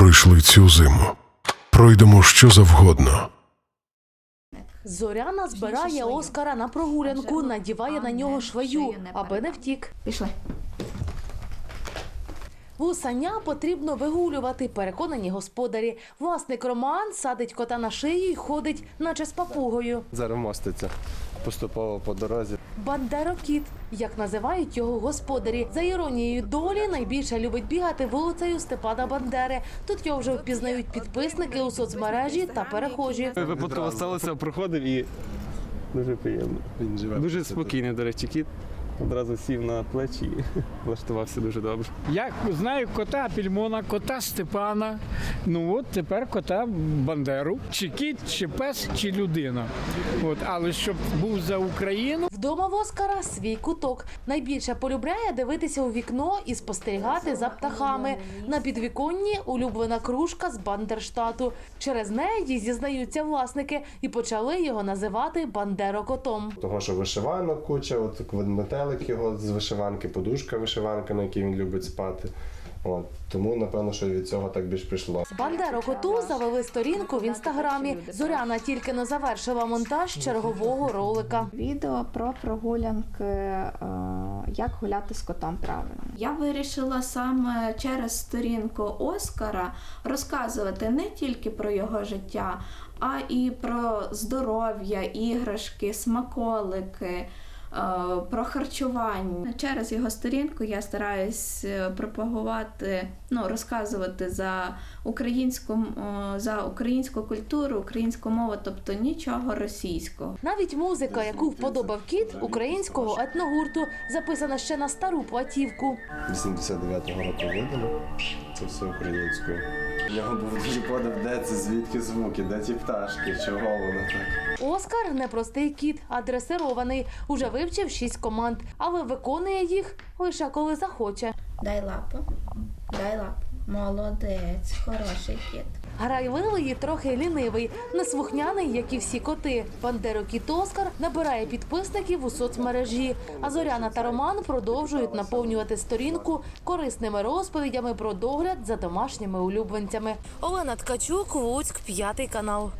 пройшли цю зиму. Пройдемо що завгодно. Зоряна збирає Оскара на прогулянку, надіває на нього шваю, аби не втік. Пішли. Вусаня потрібно вигулювати, переконані господарі. Власник Роман садить кота на шию і ходить, наче з папугою. Зараз моститься поступово по дорозі. Бандерокіт, як називають його господарі. За іронією долі найбільше любить бігати вулицею Степана Бандери. Тут його вже впізнають підписники у соцмережі та перехожі. Випадково сталося, проходив і дуже приємно. Він живе. Дуже спокійний, до речі, кіт. Одразу сів на плечі і влаштувався дуже добре. Я знаю кота Пільмона, кота Степана. Ну от тепер кота Бандеру. Чи кіт, чи пес, чи людина. От, але щоб був за Україну. Вдома в Оскара свій куток. Найбільше полюбляє дивитися у вікно і спостерігати за птахами. На підвіконні улюблена кружка з Бандерштату. Через неї зізнаються власники і почали його називати Бандерокотом. Того, що вишиванок куча, от метелик його з вишиванки, подушка вишиванка, на якій він любить спати. От. Тому, напевно, що від цього так більш прийшло. Бандерокоту завели сторінку в інстаграмі. Зоряна тільки не завершила монтаж чергового ролика. Відео про прогулянки, е, як гуляти з котом правильно. Я вирішила саме через сторінку Оскара розказувати не тільки про його життя, а і про здоров'я, іграшки, смаколики. Е, Про харчування через його сторінку я стараюсь е, пропагувати, ну розказувати за українську за українську культуру, українську мову, тобто нічого російського. Навіть музика, яку вподобав кіт українського етногурту, записана ще на стару платівку. 89-го року видано. Це все українською. Нього був дуже подив, де це, звідки звуки, де ті пташки, чого воно так. Оскар непростий кіт, а дресирований. Уже вивчив шість команд, але виконує їх лише коли захоче. Дай лапу, дай лапу. Молодець, хороший кіт. Грай і трохи лінивий, неслухняний, як і всі коти. Бандерокіт Оскар набирає підписників у соцмережі. А Зоряна та Роман продовжують наповнювати сторінку корисними розповідями про догляд за домашніми улюбленцями. Олена Ткачук, Луцьк, п'ятий канал.